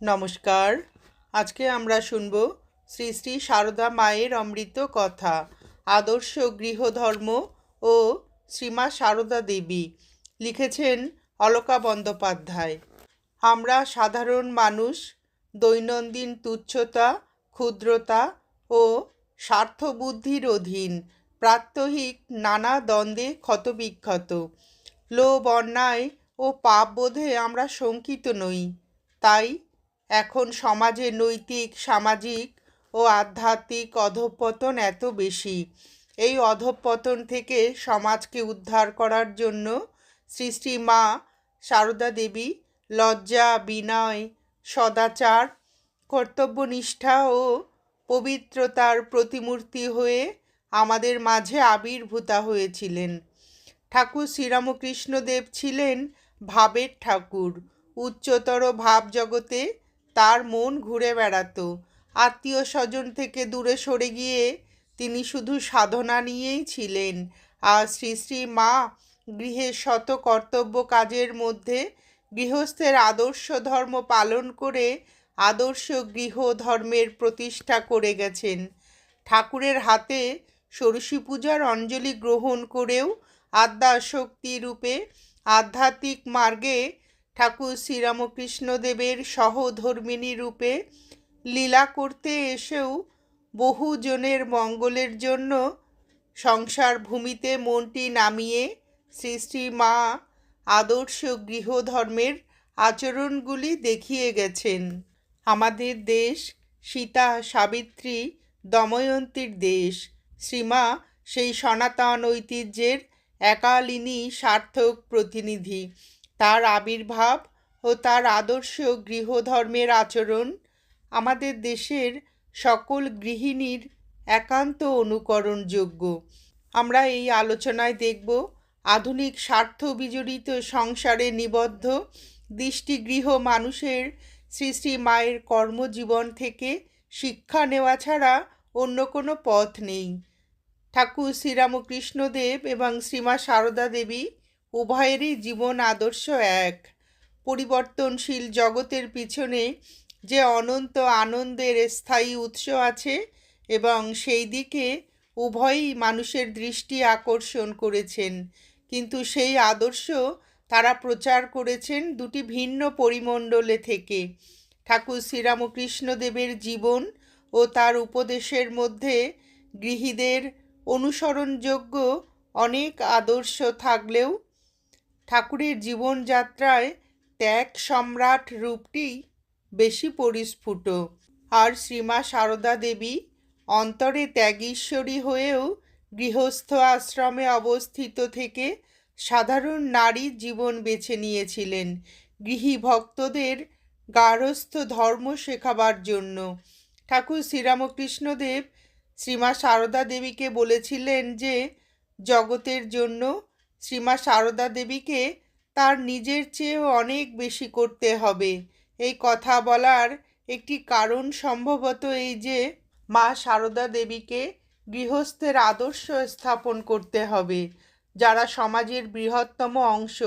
নমস্কার। আজকে আমরা শুনব শ্রী শ্রী সারদা মায়ের অমৃত কথা, আদর্শ গৃহধর্ম ও শ্রীমা সারদা দেবী লিখেছেন অলকা বন্দ্যোপাধ্যায়। আমরা সাধারণ মানুষ, দৈনন্দিন তুচ্ছতা, ক্ষুদ্রতা ও স্বার্থবুদ্ধির অধীন প্রাত্যহিক নানা দ্বন্দ্বে ক্ষতবিক্ষত। লোভ, অন্যায় ও পাপবোধে আমরা শঙ্কিত নই, তাই এখন সমাজে নৈতিক, সামাজিক ও আধ্যাত্মিক অধঃপতন এত বেশি। এই অধঃপতন থেকে সমাজকে উদ্ধার করার জন্য শ্রী মা সারদা দেবী লজ্জা, বিনয়, সদাচার, কর্তব্যনিষ্ঠা ও পবিত্রতার প্রতিমূর্তি হয়ে আমাদের মাঝে আবির্ভূতা হয়েছিলেন। ঠাকুর শ্রীরামকৃষ্ণদেব ছিলেন ভাবের ঠাকুর। উচ্চতর ভাব জগতে তার মন ঘুরে বেড়াতো। আত্মীয় স্বজন থেকে দূরে সরে গিয়ে তিনি শুধু সাধনা নিয়েই ছিলেন। আর শ্রী শ্রী মা গৃহের শত কর্তব্য কাজের মধ্যে গৃহস্থের আদর্শ ধর্ম পালন করে আদর্শ গৃহ ধর্মের প্রতিষ্ঠা করে গেছেন। ঠাকুরের হাতে ষোড়শী পূজার অঞ্জলি গ্রহণ করেও আদ্যা শক্তি রূপে আধ্যাত্মিক মার্গে ঠাকুর শ্রীরামকৃষ্ণদেবের সহধর্মিনী রূপে লীলা করতে এসেও বহুজনের মঙ্গলের জন্য সংসার ভূমিতে মনটি নামিয়ে শ্রী শ্রী মা আদর্শ গৃহধর্মের আচরণগুলি দেখিয়ে গেছেন। আমাদের দেশ সীতা সাবিত্রী দময়ন্তীর দেশ। শ্রীমা সেই সনাতন ঐতিহ্যের একালিনী সার্থক প্রতিনিধি। তার আবির্ভাব ও তার আদর্শ গৃহধর্মের আচরণ আমাদের দেশের সকল গৃহিণীর একান্ত অনুকরণযোগ্য। আমরা এই আলোচনায় দেখব আধুনিক স্বার্থ বিজড়িত সংসারে নিবদ্ধ দৃষ্টিগৃহ মানুষের শ্রী শ্রী মায়ের কর্মজীবন থেকে শিক্ষা নেওয়া ছাড়া অন্য কোনো পথ নেই। ঠাকুর শ্রীরামকৃষ্ণদেব এবং শ্রীমা সারদা দেবী উভয়েরই জীবন আদর্শ এক। পরিবর্তনশীল জগতের পিছনে যে অনন্ত আনন্দের স্থায়ী উৎস আছে এবং সেই দিকে উভয়ই মানুষের দৃষ্টি আকর্ষণ করেছেন, কিন্তু সেই আদর্শ তারা প্রচার করেছেন দুটি ভিন্ন পরিমণ্ডলে থেকে। ঠাকুর শ্রীরামকৃষ্ণদেবের জীবন ও তার উপদেশের মধ্যে গৃহীদের অনুসরণযোগ্য অনেক আদর্শ থাকলেও ঠাকুরের জীবনযাত্রায় ত্যাগ সম্রাট রূপটি বেশি পরিস্ফুট। আর শ্রীমা সারদা দেবী অন্তরে ত্যাগীশ্বরী হয়েও গৃহস্থ আশ্রমে অবস্থিত থেকে সাধারণ নারী জীবন বেছে নিয়েছিলেন। গৃহী ভক্তদের গার্হস্থ ধর্ম শেখাবার জন্য। ঠাকুর শ্রীরামকৃষ্ণদেব শ্রীমা সারদা দেবীকে বলেছিলেন যে, জগতের জন্য শ্রীমা সারদা দেবীকে তার নিজের চেয়েও অনেক বেশি করতে হবে। এই কথা বলার একটি কারণ সম্ভবত এই যে, মা সারদা দেবীকে গৃহস্থের আদর্শ স্থাপন করতে হবে, যারা সমাজের বৃহত্তম অংশ,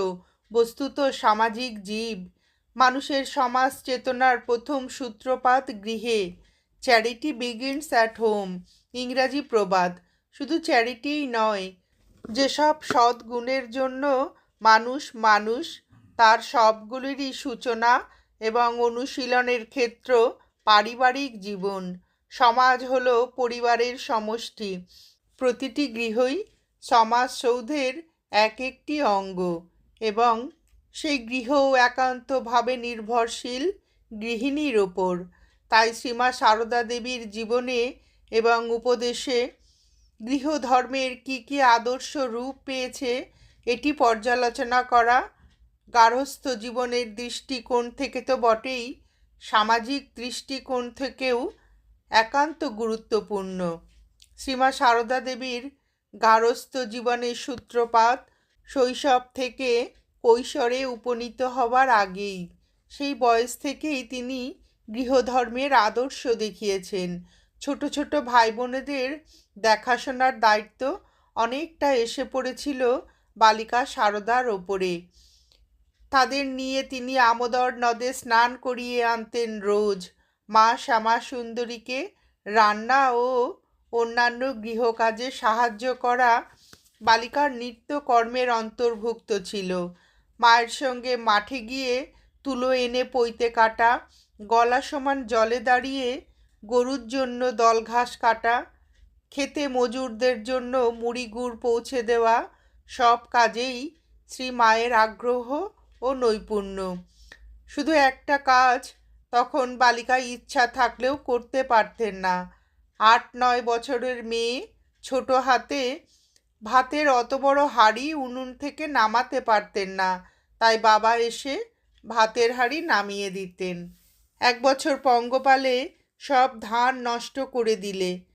বস্তুত সামাজিক জীব। মানুষের সমাজ চেতনার প্রথম সূত্রপাত গৃহে। চ্যারিটি বিগিনস অ্যাট হোম ইংরাজি প্রবাদ। শুধু চ্যারিটিই নয় যেসব সৎ গুণের জন্য মানুষ মানুষ, তার সবগুলিরই সূচনা এবং অনুশীলনের ক্ষেত্র পারিবারিক জীবন। সমাজ হল পরিবারের সমষ্টি। প্রতিটি গৃহই সমাজ সৌধের এক একটি অঙ্গ এবং সেই গৃহ একান্তভাবে নির্ভরশীল গৃহিণীর ওপর। তাই শ্রীমা সারদা দেবীর জীবনে এবং উপদেশে গৃহধর্মের কী কী আদর্শ রূপ পেয়েছে, এটি পর্যালোচনা করা। গার্হস্থ জীবনের দৃষ্টিকোণ থেকে তো বটেই, সামাজিক দৃষ্টিকোণ থেকেও একান্ত গুরুত্বপূর্ণ। শ্রীমা সারদা দেবীর গার্হস্থ জীবনের সূত্রপাত শৈশব থেকে কৈশোরে উপনীত হওয়ার আগেই, সেই বয়স থেকেই তিনি গৃহধর্মের আদর্শ দেখিয়েছেন। ছোট ছোট ভাই বোনেদের দেখাশোনার দায়িত্ব অনেকটা এসে পড়েছিল বালিকা সারদার ওপরে। তাদের নিয়ে তিনি আমোদর নদে স্নান করিয়ে আনতেন রোজ। মা শ্যামা সুন্দরীকে রান্না ও অন্যান্য গৃহকাজে সাহায্য করা বালিকার নিত্য কর্মের অন্তর্ভুক্ত ছিল। মায়ের সঙ্গে মাঠে গিয়ে তুলো এনে পইতে কাটা, গলা সমান জলে দাঁড়িয়ে গরুর জন্য দল ঘাস কাটা খেতে মজুরদের জন্য মুড়ি গুড় পৌঁছে দেওয়া সব কাজেই শ্রী মায়ের আগ্রহ ও নৈপুণ্য। শুধু একটা কাজ, তখন বালিকা ইচ্ছা থাকলেও করতে পারতেন না। আট নয় বছরের মেয়ে, ছোট হাতে ভাতের অত বড় হাঁড়ি উনুন থেকে নামাতে পারতেন না। তাই বাবা এসে ভাতের হাঁড়ি নামিয়ে দিতেন। এক বছর পঙ্গপালে সব ধান নষ্ট করে দিলে।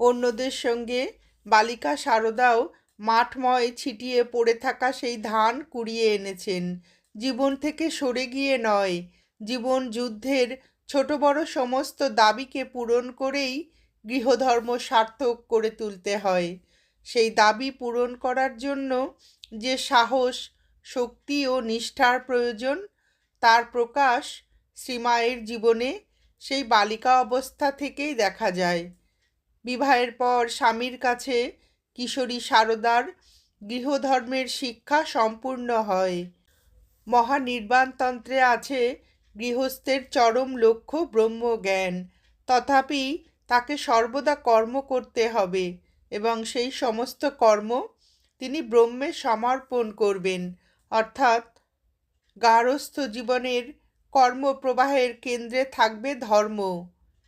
অন্যদের সঙ্গে বালিকা সারদাও মাঠময় ছিটিয়ে পড়ে থাকা সেই ধান কুড়িয়ে এনেছেন। জীবন থেকে সরে গিয়ে নয়, জীবন যুদ্ধের ছোট বড় সমস্ত দাবিকে পূরণ করেই গৃহধর্ম সার্থক করে তুলতে হয়। সেই দাবি পূরণ করার জন্য যে সাহস, শক্তি ও নিষ্ঠার প্রয়োজন, তার প্রকাশ শ্রীমায়ের জীবনে সেই বালিকা অবস্থা থেকেই দেখা যায়। বিবাহের পর স্বামীর কাছে কিশোরী সারদার গৃহধর্মের শিক্ষা সম্পূর্ণ হয়। মহানির্বাণতন্ত্রে আছে গৃহস্থের চরম লক্ষ্য ব্রহ্মজ্ঞান। তথাপি তাকে সর্বদা কর্ম করতে হবে এবং সেই সমস্ত কর্ম তিনি ব্রহ্মে সমর্পণ করবেন। অর্থাৎ গারস্থ জীবনের কর্মপ্রবাহের কেন্দ্রে থাকবে ধর্ম,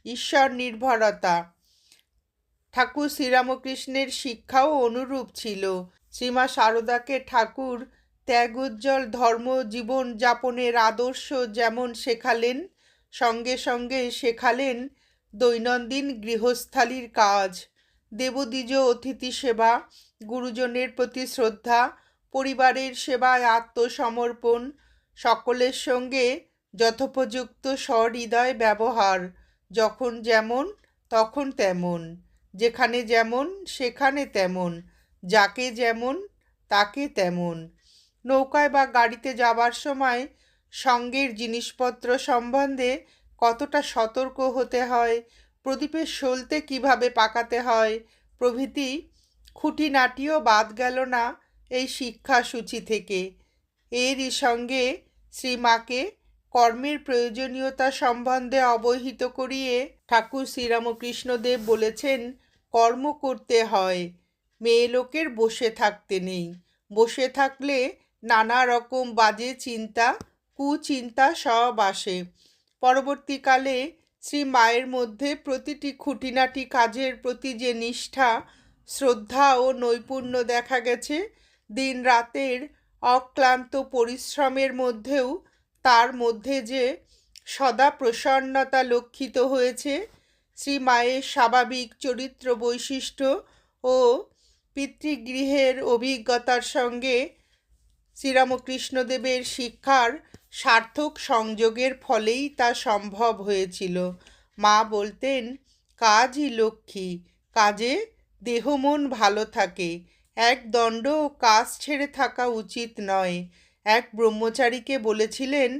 ঈশ্বর নির্ভরতা। ঠাকুর শ্রীরামকৃষ্ণের শিক্ষাও অনুরূপ ছিল। শ্রীমা সারদাকে ঠাকুর ত্যাগোজ্জ্বল ধর্ম জীবন যাপনের আদর্শ যেমন শেখালেন, সঙ্গে সঙ্গে শেখালেন দৈনন্দিন গৃহস্থালির কাজ। দেবদ্বিজ অতিথি সেবা, গুরুজনের প্রতি শ্রদ্ধা, পরিবারের সেবায় আত্মসমর্পণ, সকলের সঙ্গে যথোপযুক্ত সহৃদয় ব্যবহার, যখন যেমন, তখন তেমন। যেখানে যেমন, সেখানে তেমন, যাকে যেমন, তাকে তেমন। নৌকায় বা গাড়িতে যাবার সময় সঙ্গের জিনিসপত্র সম্বন্ধে কতটা সতর্ক হতে হয় প্রদীপের সলতে কীভাবে পাকাতে হয়, প্রভৃতি খুঁটিনাটিও বাদ গেল না এই শিক্ষাসূচি থেকে। এরই সঙ্গে শ্রীমাকে কর্মের প্রয়োজনীয়তা সম্বন্ধে অবহিত করিয়ে ঠাকুর শ্রীরামকৃষ্ণদেব বলেছেন কর্ম করতে হয়। মেয়ে লোকের বসে থাকতে নেই। বসে থাকলে নানা রকম বাজে চিন্তা, কুচিন্তা সব আসে। পরবর্তীকালে শ্রী মায়ের মধ্যে প্রতিটি খুঁটিনাটি কাজের প্রতি যে নিষ্ঠা, শ্রদ্ধা ও নৈপুণ্য দেখা গেছে, দিন রাতের অক্লান্ত পরিশ্রমের মধ্যেও তার মধ্যে যে সদা প্রসন্নতা লক্ষিত হয়েছে শ্রী মায়ের স্বাভাবিক চরিত্র বৈশিষ্ট্য ও পিতৃগৃহের অভিজ্ঞতার সঙ্গে শ্রীরামকৃষ্ণদেবের শিক্ষার সার্থক সংযোগের ফলেই তা সম্ভব হয়েছিল। মা বলতেন, কাজই লক্ষ্মী, কাজে দেহ মন ভালো থাকে। এক দণ্ড কাজ ছেড়ে থাকা উচিত নয় এক ব্রহ্মচারীকে বলেছিলেন,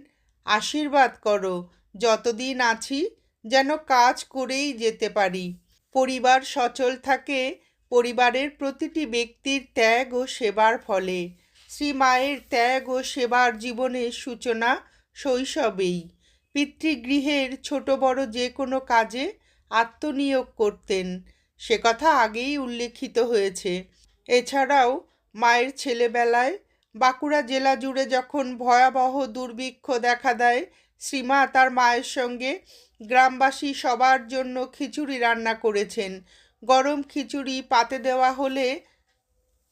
আশীর্বাদ করো, যতদিন আছি যেন কাজ করেই যেতে পারি। পরিবার সচল থাকে, পরিবারের প্রতিটি ব্যক্তির ত্যাগ ও সেবার ফলে। শ্রী মায়ের ত্যাগ ও সেবার জীবনের সূচনা শৈশবেই। পিতৃগৃহের ছোট বড় যে কোনো কাজে আত্মনিয়োগ করতেন। সে কথা আগেই উল্লেখিত হয়েছে। এছাড়াও মায়ের ছেলেবেলায় বাঁকুড়া জেলা জুড়ে যখন ভয়াবহ দুর্ভিক্ষ দেখা দেয় শ্রীমা তার মায়ের সঙ্গে গ্রামবাসী সবার জন্য খিচুড়ি রান্না করেছেন। গরম খিচুড়ি পাতে দেওয়া হলে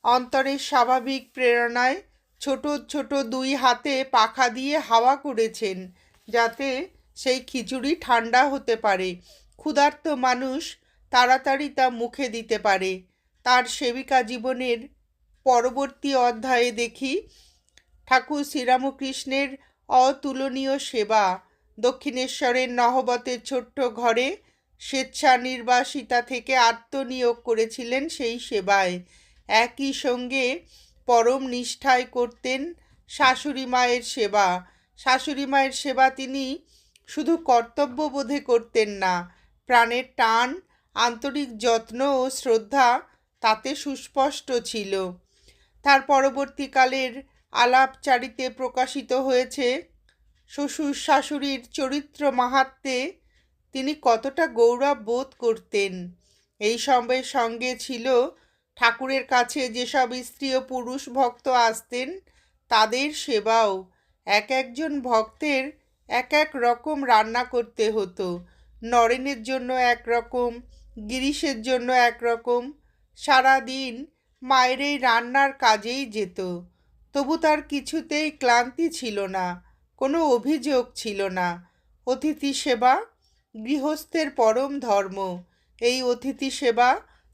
অন্তরের স্বাভাবিক প্রেরণায় ছোট ছোট দুই হাতে পাখা দিয়ে হাওয়া করেছেন যাতে সেই খিচুড়ি ঠান্ডা হতে পারে। ক্ষুধার্ত মানুষ তাড়াতাড়ি তা মুখে দিতে পারে। তার সেবিকা জীবনের পরবর্তী অধ্যায়ে দেখি ঠাকুর শ্রীরামকৃষ্ণের অতুলনীয় সেবা। দক্ষিণেশ্বরের নহবতের ছোট্ট ঘরে স্বেচ্ছা নির্বাসিতা থেকে আত্মনিয়োগ করেছিলেন সেই সেবায়। একই সঙ্গে পরম নিষ্ঠায় করতেন শাশুড়ি মায়ের সেবা। শাশুড়ি মায়ের সেবা তিনি শুধু কর্তব্য বোধে করতেন না, প্রাণের টান, আন্তরিক যত্ন ও শ্রদ্ধা তাতে সুস্পষ্ট ছিল। তার পরবর্তীকালের আলাপচারিতে প্রকাশিত হয়েছে শ্বশুর শাশুড়ির চরিত্র মাহাত্মে তিনি কতটা গৌরব বোধ করতেন। এই সবের সঙ্গে ছিল ঠাকুরের কাছে যেসব স্ত্রী ও পুরুষ ভক্ত আসতেন, তাদের সেবাও। এক একজন ভক্তের এক এক রকম রান্না করতে হতো। নরেনের জন্য এক রকম, গিরিশের জন্য এক রকম, সারাদিন মায়ের এই রান্নার কাজেই যেত। তবু তার কিছুতেই ক্লান্তি ছিল না। কোনো অভিযোগ ছিল না। অতিথি সেবা, গৃহস্থের পরম ধর্ম। এই অতিথি সেবা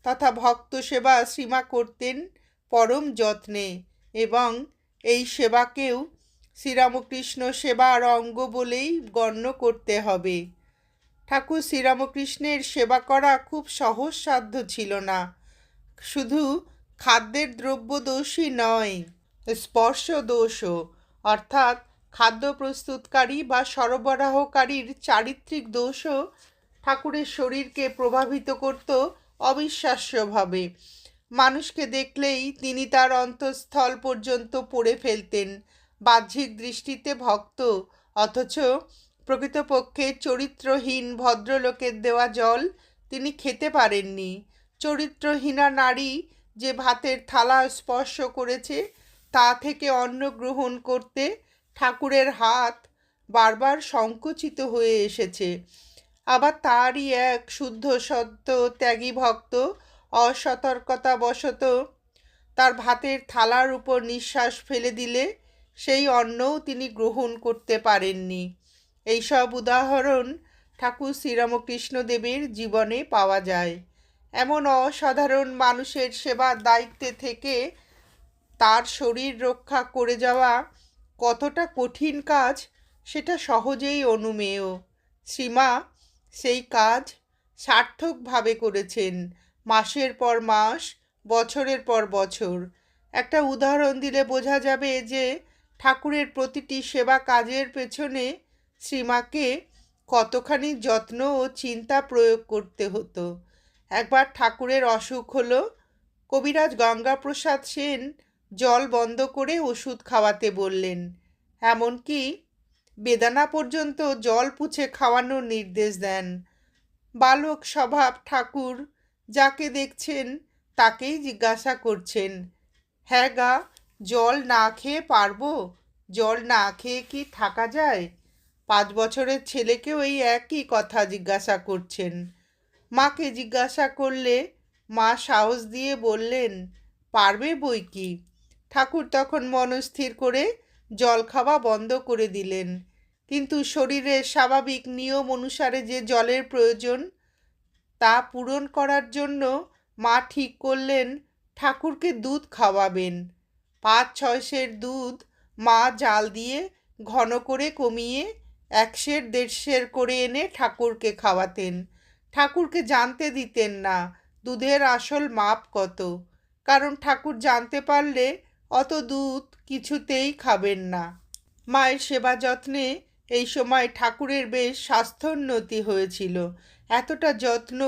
তথা ভক্ত সেবা শ্রীমা করতেন পরম যত্নে এবং এই সেবাকেও শ্রীরামকৃষ্ণ সেবার অঙ্গ বলেই গণ্য করতে হবে। ঠাকুর শ্রীরামকৃষ্ণের সেবা করা খুব সহজসাধ্য ছিল না। শুধু খাদ্যের দ্রব্য দোষই নয় স্পর্শ দোষও অর্থাৎ খাদ্য প্রস্তুতকারী বা সরবরাহকারীর চারিত্রিক দোষও ঠাকুরের শরীরকে প্রভাবিত করত অবিশ্বাস্যভাবে। মানুষকে দেখলেই তিনি তার অন্তঃস্থল পর্যন্ত পড়ে ফেলতেন। বাহ্যিক দৃষ্টিতে ভক্ত, অথচ প্রকৃতপক্ষে চরিত্রহীন ভদ্রলোকের দেওয়া জল তিনি খেতে পারেননি। চরিত্রহীনা নারী যে ভাতের থালা স্পর্শ করেছে, তা থেকে অন্ন গ্রহণ করতে ঠাকুরের হাত বারবার সংকুচিত হয়ে এসেছে। আবার তারই এক শুদ্ধ সত্য ত্যাগী ভক্ত অসতর্কতাবশত তার ভাতের থালার উপর নিঃশ্বাস ফেলে দিলে সেই অন্নও তিনি গ্রহণ করতে পারেননি। এইসব উদাহরণ ঠাকুর শ্রীরামকৃষ্ণদেবের জীবনে পাওয়া যায়। এমন অসাধারণ মানুষের সেবার দায়িত্বে থেকে তার শরীর রক্ষা করে যাওয়া কতটা কঠিন কাজ, সেটা সহজেই অনুমেয়। শ্রীমা সেই কাজ সার্থকভাবে করেছেন মাসের পর মাস, বছরের পর বছর। একটা উদাহরণ দিলে বোঝা যাবে যে ঠাকুরের প্রতিটি সেবা কাজের পেছনে শ্রীমাকে কতখানি যত্ন ও চিন্তা প্রয়োগ করতে হতো। একবার ঠাকুরের অসুখ হলো, কবিরাজ গঙ্গাপ্রসাদ সেন জল বন্ধ করে ওষুধ খাওয়াতে বললেন। এমনকি বেদানা পর্যন্ত জল পুছে খাওয়ানোর নির্দেশ দেন। বালক স্বভাব ঠাকুর যাকে দেখছেন তাকেই জিজ্ঞাসা করছেন হ্যাঁ গা, জল না খেয়ে পারব? জল না খেয়ে কি থাকা যায়? পাঁচ বছরের ছেলেকেও এই একই কথা জিজ্ঞাসা করছেন। মাকে জিজ্ঞাসা করলে মা সাহস দিয়ে বললেন, পারবে বই কি? ঠাকুর তখন মনস্থির করে জল খাওয়া বন্ধ করে দিলেন। কিন্তু শরীরের স্বাভাবিক নিয়ম অনুসারে যে জলের প্রয়োজন, তা পূরণ করার জন্য মা ঠিক করলেন ঠাকুরকে দুধ খাওয়াবেন। পাঁচ ছয়শের দুধ মা জাল দিয়ে ঘন করে কমিয়ে একশের দেড়শের করে এনে ঠাকুরকে খাওয়াতেন। ঠাকুরকে জানতে দিতেন না দুধের আসল মাপ কত। কারণ ঠাকুর জানতে পারলে অত দুধ কিছুতেই খাবেন না। মায়ের সেবা যত্নে এই সময় ঠাকুরের বেশ স্বাস্থ্যোন্নতি হয়েছিল। এতটা যত্ন,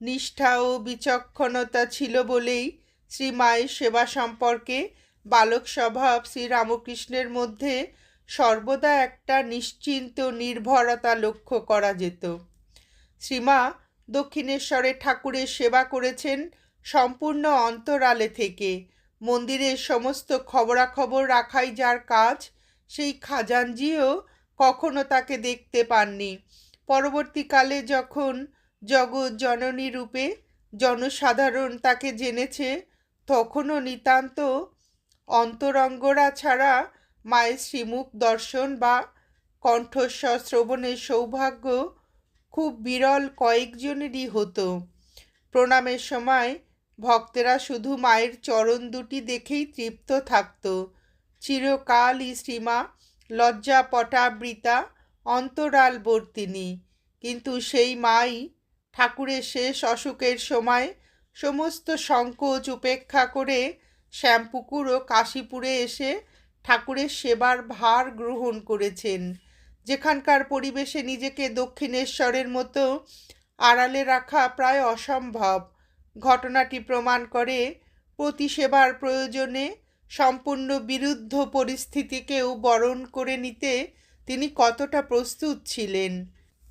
নিষ্ঠা ও বিচক্ষণতা ছিল বলেই শ্রী মায়ের সেবা সম্পর্কে বালক স্বভাব শ্রী রামকৃষ্ণের মধ্যে সর্বদা একটা নিশ্চিন্ত নির্ভরতা লক্ষ্য করা যেত। শ্রীমা দক্ষিণেশ্বরে ঠাকুরের সেবা করেছেন সম্পূর্ণ অন্তরালে থেকে। মন্দিরের সমস্ত খবরাখবর রাখাই যার কাজ, সেই খাজানজিও কখনো তাকে দেখতে পাননি। পরবর্তীকালে যখন জগৎ জননী রূপে জনসাধারণ তাকে জেনেছে, তখনও নিতান্ত অন্তরঙ্গরা ছাড়া মায়ের শ্রীমুখ দর্শন বা কণ্ঠস্বর শ্রবণের সৌভাগ্য খুব বিরল কয়েকজনেরই হতো। প্রণামের সময় ভক্তেরা শুধু মায়ের চরণ দুটি দেখেই তৃপ্ত থাকত। চিরকালই শ্রীমা লজ্জা পটাবৃতা অন্তরালবর্তিনী। কিন্তু সেই মাই ঠাকুরের শেষ অসুখের সময় সমস্ত সংকোচ উপেক্ষা করে শ্যামপুকুর ও কাশীপুরে এসে ঠাকুরের সেবার ভার গ্রহণ করেছেন। যেখানকার পরিবেশে নিজেকে দক্ষিণেশ্বরের মতো আড়ালে রাখা প্রায় অসম্ভব। ঘটনাটি প্রমাণ করে প্রতিসেবার প্রয়োজনে সম্পূর্ণ বিরুদ্ধ পরিস্থিতিকেও বরণ করে নিতে তিনি কতটা প্রস্তুত ছিলেন।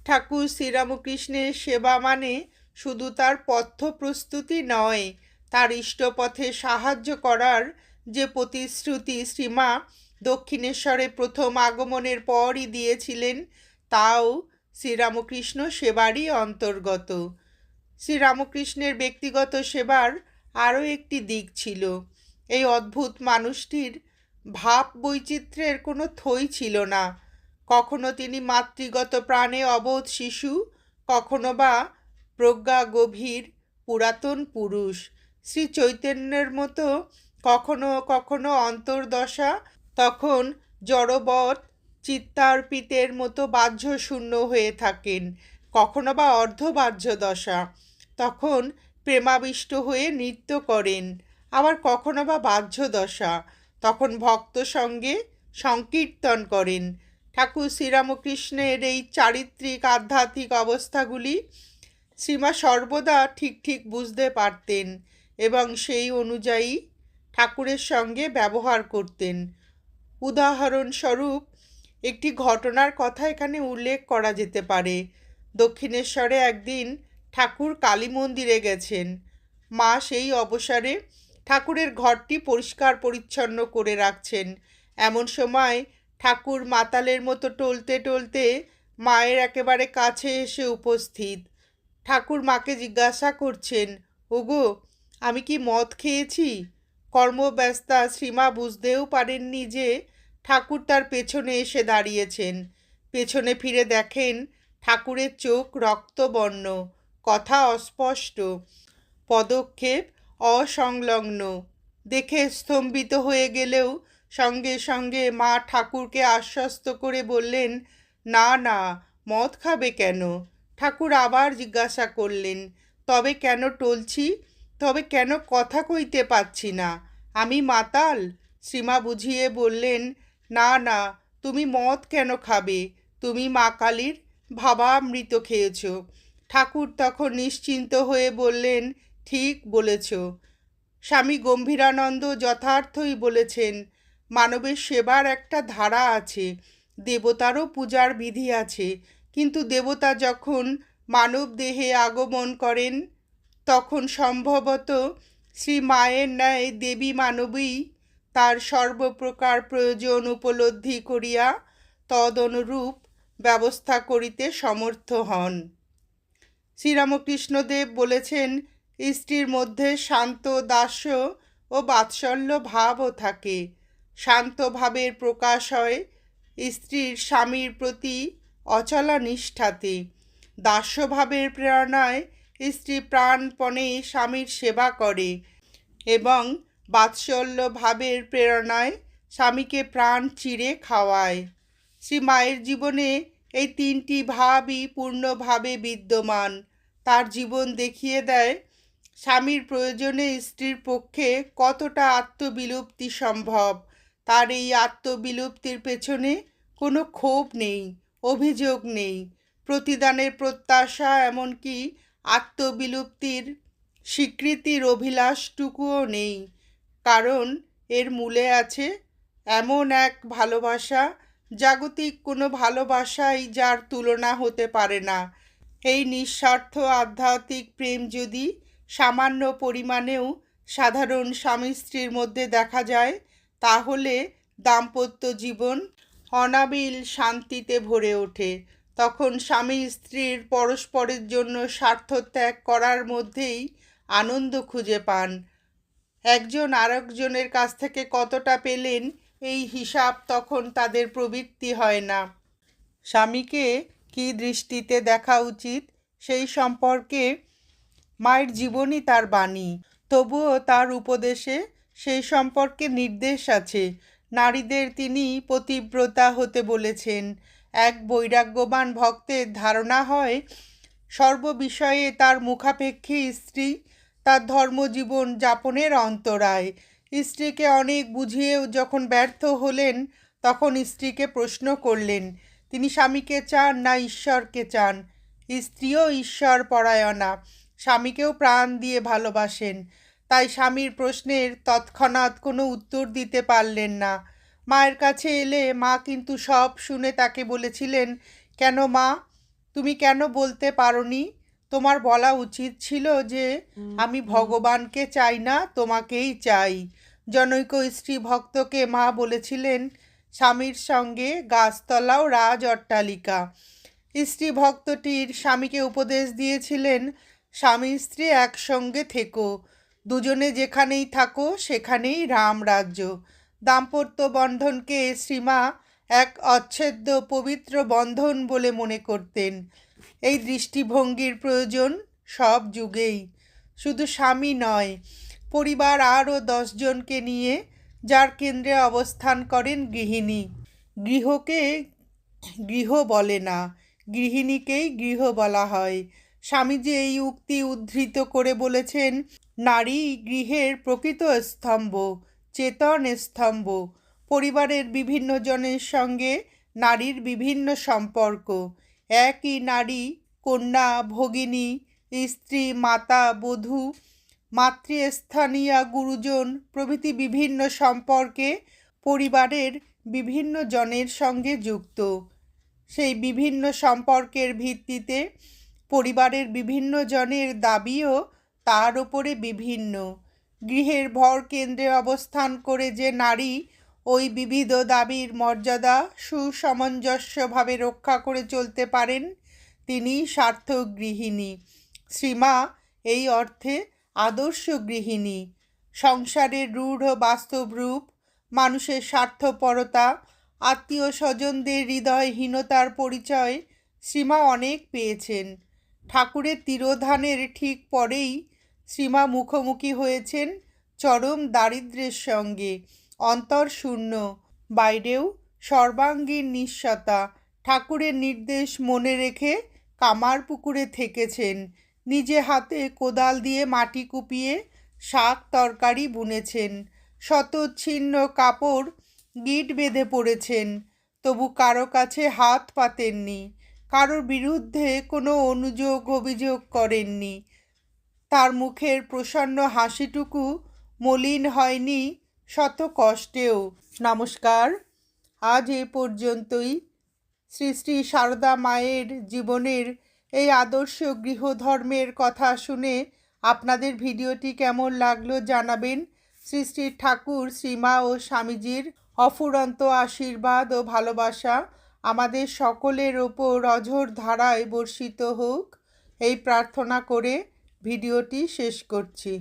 ঠাকুর শ্রীরামকৃষ্ণের সেবা মানে শুধু তার পথ্য প্রস্তুতি নয়, তার ইষ্টপথে সাহায্য করার যে প্রতিশ্রুতি শ্রীমা দক্ষিণেশ্বরে প্রথম আগমনের পরই দিয়েছিলেন, তাও শ্রীরামকৃষ্ণ সেবারই অন্তর্গত। শ্রীরামকৃষ্ণের ব্যক্তিগত সেবার আরও একটি দিক ছিল। এই অদ্ভুত মানুষটির ভাব বৈচিত্র্যের কোনো থই ছিল না। কখনো তিনি মাতৃগত প্রাণে অবোধ শিশু, কখনো বা প্রজ্ঞা গভীর পুরাতন পুরুষ। শ্রী চৈতন্যের মতো কখনো কখনো অন্তর্দশা, তখন জড়বৎ চিত্তার্পিতের মতো বাহ্য শূন্য হয়ে থাকেন। কখনো বা অর্ধবাহ্য দশা। তখন প্রেমাবিষ্ট হয়ে নৃত্য করেন। আবার কখনো বা বাহ্য দশা। তখন ভক্ত সঙ্গে সংকীর্তন করেন। ঠাকুর শ্রীরামকৃষ্ণের এই চারিত্রিক, আধ্যাত্মিক অবস্থাগুলি শ্রীমা সর্বদা ঠিক ঠিক বুঝতে পারতেন এবং সেই অনুযায়ী ঠাকুরের সঙ্গে ব্যবহার করতেন। উদাহরণস্বরূপ, একটি ঘটনার কথা এখানে উল্লেখ করা যেতে পারে। দক্ষিণেশ্বরে একদিন ঠাকুর কালী মন্দিরে গেছেন। মা সেই অবসরে ঠাকুরের ঘরটি পরিষ্কার পরিচ্ছন্ন করে রাখছেন। এমন সময় ঠাকুর মাতালের মতো টলতে টলতে মায়ের একেবারে কাছে এসে উপস্থিত। ঠাকুর মাকে জিজ্ঞাসা করছেন, ওগো, আমি কি মদ খেয়েছি? কর্মব্যস্তা শ্রীমা বুঝতেও পারেননি যে ঠাকুর তার পেছনে এসে দাঁড়িয়েছেন। পেছনে ফিরে দেখেন ঠাকুরের চোখ রক্তবর্ণ, কথা অস্পষ্ট, পদক্ষেপ অসংলগ্ন। দেখে স্তম্ভিত হয়ে গেলেও সঙ্গে সঙ্গে মা ঠাকুরকে আশ্বস্ত করে বললেন, না না, মদ খাবে কেন? ঠাকুর আবার জিজ্ঞাসা করলেন, তবে কেন টলছি? তবে কেন কথা কইতে পাচ্ছি না? আমি মাতাল? শ্রীমা বুঝিয়ে বললেন, না না, তুমি মদ কেন খাবে? তুমি মা কালীর ভাবামৃত খেয়েছ। ঠাকুর তখন নিশ্চিন্ত হয়ে বললেন, ঠিক বলেছ। স্বামী গম্ভীরানন্দ যথার্থই বলেছেন, মানবের সেবার একটা ধারা আছে, দেবতারও পূজার বিধি আছে। কিন্তু দেবতা যখন মানব দেহে আগমন করেন, তখন সম্ভবত শ্রী মায়ের ন্যায় দেবী মানবী তার সর্বপ্রকার প্রয়োজন উপলব্ধি করিয়া তদনুরূপ ব্যবস্থা করিতে সমর্থ হন। শ্রীরামকৃষ্ণদেব বলেছেন, স্ত্রীর মধ্যে শান্ত, দাস্য ও বাৎসল্য ভাবও থাকে। শান্ত ভাবের প্রকাশ হয় স্ত্রীর স্বামীর প্রতি অচলা নিষ্ঠাতে। দাস্যভাবের প্রেরণায় স্ত্রী প্রাণপণে স্বামীর সেবা করে এবং বাৎসল্য ভাবের প্রেরণায় স্বামীকে প্রাণ চিরে খাওয়ায়। শ্রী মায়ের জীবনে এই তিনটি ভাবই পূর্ণভাবে বিদ্যমান। তার জীবন দেখিয়ে দেয় স্বামীর প্রয়োজনে স্ত্রীর পক্ষে কতটা আত্মবিলুপ্তি সম্ভব। তার এই আত্মবিলুপ্তির পেছনে কোনো ক্ষোভ নেই, অভিযোগ নেই। প্রতিদানের প্রত্যাশা এমনকি আত্মবিলুপ্তির স্বীকৃতির অভিলাষটুকুও নেই। কারণ এর মূলে আছে এমন এক ভালোবাসা জাগতিক কোনো ভালোবাসাই যার তুলনা হতে পারে না। এই নিঃস্বার্থ আধ্যাত্মিক প্রেম যদি সামান্য পরিমাণেও সাধারণ স্বামী স্ত্রীর মধ্যে দেখা যায়, তাহলে দাম্পত্য জীবন অনাবিল শান্তিতে ভরে ওঠে। তখন স্বামী স্ত্রীর পরস্পরের জন্য স্বার্থ ত্যাগ করার মধ্যেই আনন্দ খুঁজে পান। একজন আরেকজনের কাছ থেকে কতটা পেলেন এই হিসাব তখন তাদের প্রবৃত্তি হয় না। স্বামীকে কী দৃষ্টিতে দেখা উচিত সেই সম্পর্কে মায়ের জীবনই তার বাণী। তবুও তার উপদেশে সেই সম্পর্কে নির্দেশ আছে। নারীদের তিনি পতিব্রতা হতে বলেছেন। এক বৈরাগ্যবান ভক্তের ধারণা হয়, সর্ববিষয়ে তার মুখাপেক্ষী স্ত্রী তার ধর্মজীবন যাপনের অন্তরায়। স্ত্রীকে অনেক বুঝিয়েও যখন ব্যর্থ হলেন, তখন স্ত্রীকে প্রশ্ন করলেন, তিনি স্বামীকে চান না ঈশ্বরকে চান? স্ত্রীও ঈশ্বর পরায়ণা স্বামীকেও প্রাণ দিয়ে ভালোবাসেন, তাই স্বামীর প্রশ্নের তৎক্ষণাৎ কোনো উত্তর দিতে পারলেন না। মায়ের কাছে এলে মা কিন্তু সব শুনে তাকে বলেছিলেন, কেন মা? তুমি কেন বলতে পারোনি? তোমার বলা উচিত ছিল যে আমি ভগবানকে চাই না তোমাকেই চাই। জনৈক স্ত্রী ভক্তকে মা বলেছিলেন স্বামীর সঙ্গে গাছতলাও রাজ অট্টালিকা। স্ত্রী ভক্তটির স্বামীকে উপদেশ দিয়েছিলেন স্বামী স্ত্রী একসঙ্গে থেকো দুজনে যেখানেই থাকো সেখানেই রাম রাজ্য। দাম্পত্য বন্ধনকে শ্রীমা এক অচ্ছেদ্য পবিত্র বন্ধন বলে মনে করতেন। এই দৃষ্টিভঙ্গির প্রয়োজন সব যুগেই। শুধু স্বামী নয়, পরিবার আরও দশজনকে নিয়ে যার কেন্দ্রে অবস্থান করেন গৃহিণী। গৃহকে গৃহ বলে না, গৃহিণীকেই গৃহ বলা হয়। স্বামীজি এই উক্তি উদ্ধৃত করে বলেছেন, নারী গৃহের প্রকৃত স্তম্ভ, চেতন স্তম্ভ, পরিবারের বিভিন্ন জনের সঙ্গে নারীর বিভিন্ন সম্পর্ক। একই নারী, কন্যা, ভগিনী, স্ত্রী, মাতা, বধূ, মাতৃস্থানীয় গুরুজন প্রভৃতি বিভিন্ন সম্পর্কে পরিবারের বিভিন্ন জনের সঙ্গে যুক্ত। সেই বিভিন্ন সম্পর্কের ভিত্তিতে পরিবারের বিভিন্ন জনের দাবিও তার ওপরে বিভিন্ন। গৃহের ভর কেন্দ্রে অবস্থান করে যে নারী ওই বিবিধ দাবির মর্যাদা সুসামঞ্জস্যভাবে রক্ষা করে চলতে পারেন তিনি গৃহিণী শ্রীমা, এই অর্থে আদর্শ গৃহিণী। সংসারের রূঢ় বাস্তব রূপ, মানুষের স্বার্থপরতা আত্মীয় স্বজনদের হৃদয়হীনতার পরিচয় শ্রীমা অনেক পেয়েছেন। ঠাকুরের তিরোধানের ঠিক পরেই শ্রীমা মুখোমুখি হয়েছেন চরম দারিদ্র্যের সঙ্গে। অন্তর শূন্য বাইরেও সর্বাঙ্গীন নিঃসতা ঠাকুরের নির্দেশ মনে রেখে কামার পুকুরে থেকেছেন। নিজে হাতে কোদাল দিয়ে মাটি কুপিয়ে শাক তরকারি বুনেছেন। শতচ্ছিন্ন কাপড় গিট বেঁধে পড়েছেন। তবু কারও কাছে হাত পাতেননি। কারোর বিরুদ্ধে কোনো অনুযোগ, অভিযোগ করেননি। তার মুখের প্রসন্ন হাসিটুকু মলিন হয়নি শত কষ্টেও নমস্কার। আজ এ পর্যন্তই। শ্রী শ্রী সারদা মায়ের জীবনের এই আদর্শ গৃহধর্মের কথা শুনে আপনাদের ভিডিওটি কেমন লাগল জানাবেন। শ্রী শ্রী ঠাকুর, শ্রীমা ও স্বামীজির অফুরন্ত আশীর্বাদ ও ভালোবাসা আমাদের সকলের ওপর অঝোর ধারায় বর্ষিত হোক। এই প্রার্থনা করে ভিডিওটি শেষ করছি।